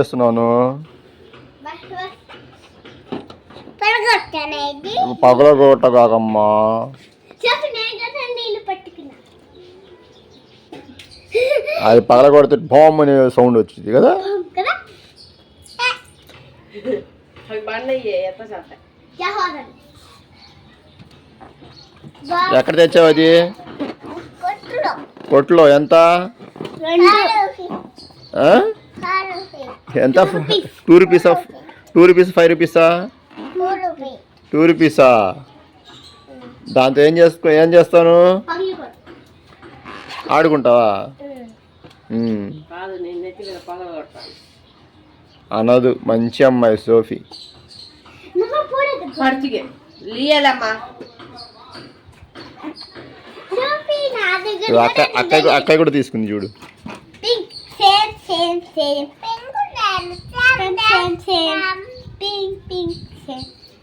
చేస్తున్నాను పగలగొట్ట కాకమ్మా చెప్పు నేను కదా నీళ్ళు పట్టుకున్నా. అది పగలగొడితే బామ్ అనే సౌండ్ వచ్చింది కదా? ఎక్కడ తెచ్చావు అది? కొట్టులో. కొట్లో ఎంత? ఎంత టూ రూపీసా టూ రూపీస్ ఫైవ్ రూపీసా టూ రూపీసా దాంతో ఏం చేసుకో ఏం చేస్తాను? ఆడుకుంటావా? అనదు మంచి అమ్మాయి సోఫీ. అక్క అక్క అక్కయ్య కూడా తీసుకుంది చూడు. Same same same. Pink pink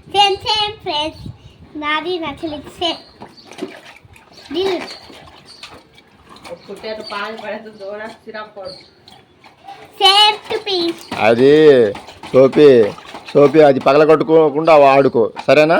same same friends నాది నచ్చలి సేమ్ అది సోఫీ సోఫీ అది పగలగొట్టుకోకుండా ఆడుకో సరేనా?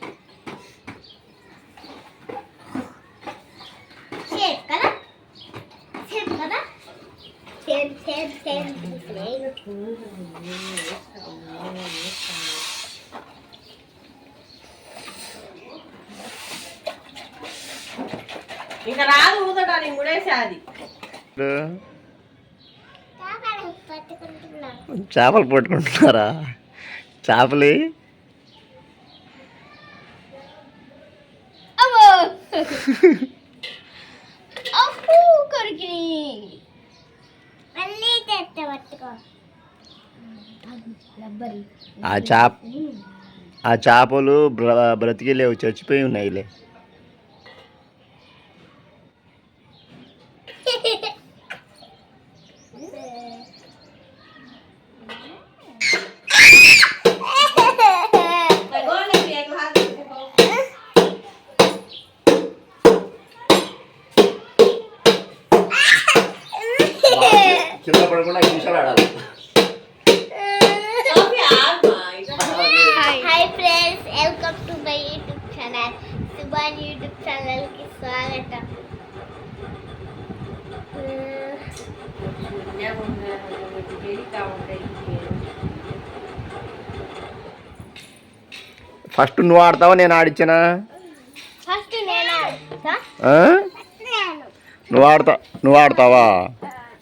ఇంకా రాదు ఊదడానికి కూడా అది. పట్టుకుంటున్నా చేపలు పట్టుకుంటున్నారా? చేపలి? ఆ చేప ఆ చేపలు బ్ర బ్రతికి లేవు చచ్చిపోయి ఉన్నాయిలే. పడకుండా ఐదు నిమిషాలు ఆడాలి. Hi. Friends welcome to my YouTube channel. Subhan YouTube ఛానల్కి స్వాగతం. ఫస్ట్ నువ్వు ఆడతావా నేను ఆడిచ్చానా? ఫస్ట్ నేను ఆడుతా. ఆ? నేను. నువ్వు ఆడతా నువ్వు ఆడతావా?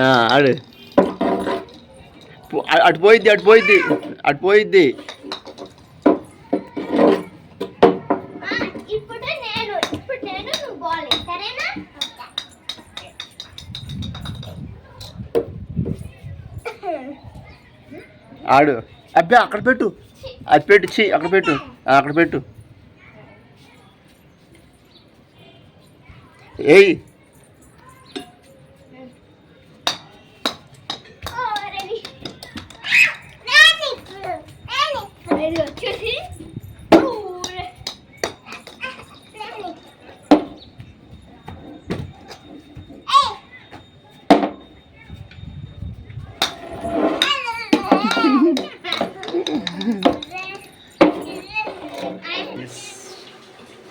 ఆడు. అటు పోయిద్ది అటు పోయిద్ది అటు పోయిద్ది. ఆడు. అబ్బే అక్కడ పెట్టు. అది పెట్టు చి అక్కడ పెట్టు. అక్కడ పెట్టు. ఏయ్.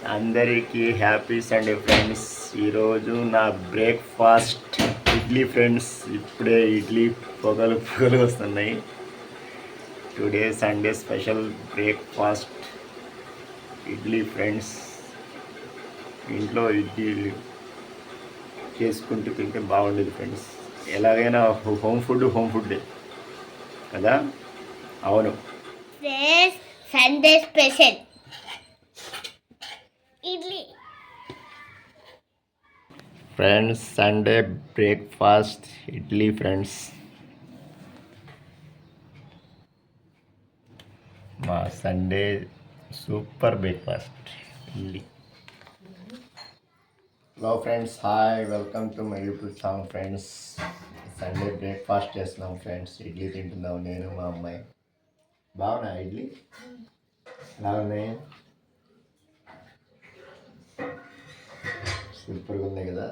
అందరికీ హ్యాపీ సండే ఫ్రెండ్స్. ఈరోజు నా బ్రేక్ఫాస్ట్ ఇడ్లీ ఫ్రెండ్స్. ఇప్పుడే ఇడ్లీ పొగలు పొగలు వస్తున్నాయి. Today Sunday special breakfast idli friends. ఇంట్లో ఇడ్లీ చేసుకుంటూ తింటే బాగుండేది ఫ్రెండ్స్. ఎలాగైనా హోమ్ ఫుడ్ హోమ్ ఫుడ్ కదా? అవును. Sunday special special. Idli friends Sunday breakfast idli friends. మా Sunday super breakfast idli. Hello friends hi welcome to my YouTube channel friends Sunday breakfast చేస్తున్నాం friends idli తింటున్నాం నేను మా అమ్మాయి. బాగున్నా ఇడ్లీ? ఎలా ఉన్నాయి? సూపర్గా ఉన్నాయి కదా.